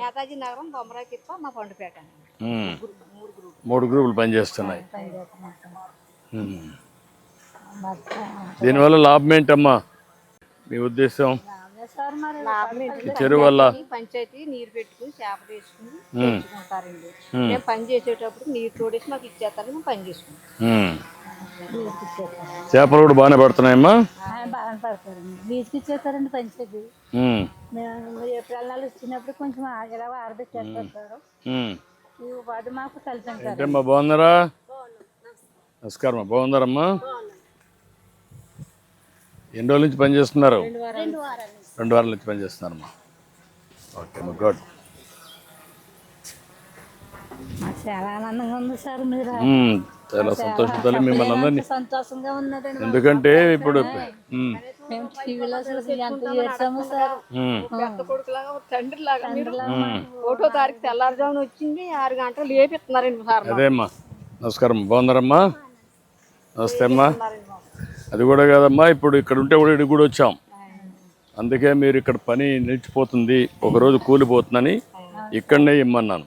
నేతాజీ నగరం బొమ్మరాయి తిప్ప మా పండుపేట. మూడు గ్రూప్ మూడు గ్రూపులు. పనిచేస్తున్నాయి. దీనివల్ల లాభం ఏంటమ్మా? మీ ఉద్దేశం? చెరువు వల్ల? పంచాయతీ నీరు పెట్టుకుని చేప వేసుకుని మేము పని చేసేటప్పుడు నీరు తోడేసి మాకు ఇచ్చేస్తారు మేము పని చేసుకుంటాం. చేపలు కూడా బాగానే పడుతున్నాయమ్మా? బాగానే పడతారండి. బీచ్కి ఇచ్చేస్తారండి పంచాయతీ. ఏప్రిల్ నెల వచ్చినప్పుడు కొంచెం ఇలా ఉమ్. ఈ వాడు మాకు ఏంటమ్మా బాగున్నారా? నమస్కారం అమ్మా. బాగున్నారమ్మా? ఎన్ని రోజుల నుంచి పని చేస్తున్నారు? రెండు వారాల. నుంచి పని చేస్తున్నారమ్మా. Okay good. చాలా ఆనందంగా ఉంది సార్ మీరు. మిమ్మల్ని అందరినీ. ఎంత సంతోషంగా ఉన్నదండి ఎందుకంటే ఇప్పుడు. మేము టీవీలో చూసి ఎంత చేసాము సార్. ఉమ్. పెద్ద కొడుకులాగా ఒక తండ్రి లాగా మీరు ఉమ్. ఒకటో తారీఖు తెల్లారుజామున వచ్చింది ఆరు గంటలు లేపిస్తున్నారండి సార్ అదే అమ్మా. నమస్కారం. బాగున్నారమ్మా? నమస్తే అమ్మా. అది కూడా కాదమ్మా ఇప్పుడు ఇక్కడ ఉంటే కూడా ఇక్కడికి కూడా వచ్చాం. అందుకే మీరు ఇక్కడ పని నిలిచిపోతుంది ఒకరోజు కూలిపోతుందని ఇక్కడనే ఇమ్మన్నాను.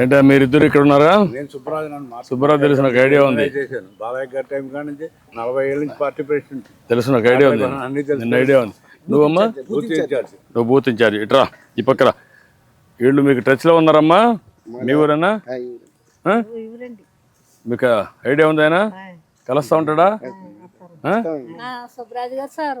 ఏంటా మీరిద్దరు ఇక్కడ ఉన్నారా? నేను సుబ్బరాజు సుబ్బారావు తెలిసిన ఒక ఐడియా ఉంది. చేశాను. బాలయ్య గారి టైం కాడి నుంచి నలభై ఏళ్ళ నుంచి పార్టీ ప్రెసిడెంట్. తెలిసిన ఒక ఐడియా ఉంది. అన్ని తెలుసు. నిన్న ఐడియా ఉంది. నువ్వమ్మా? Booth in charge. నువ్వు బూత్ ఇన్ఛార్జ్. ఇట్రా ఈ పక్కన వీళ్ళు మీకు టచ్లో ఉన్నారమ్మా? మీ ఊరేనా? మీకు ఐడియా ఉంది ఆయన? కలుస్తా ఉంటాడా? సుబ్బరాజు గారు సార్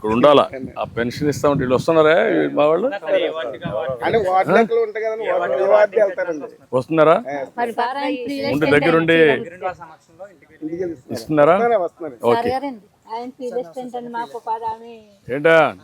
ఇక్కడ ఉండాలా? ఆ పెన్షన్ ఇస్తామంటే వీళ్ళు వస్తున్నారా? మా వాళ్ళు? వస్తున్నారా? ఉండి దగ్గరుండి. ఇస్తున్నారా? ఓకే. ఏంటా?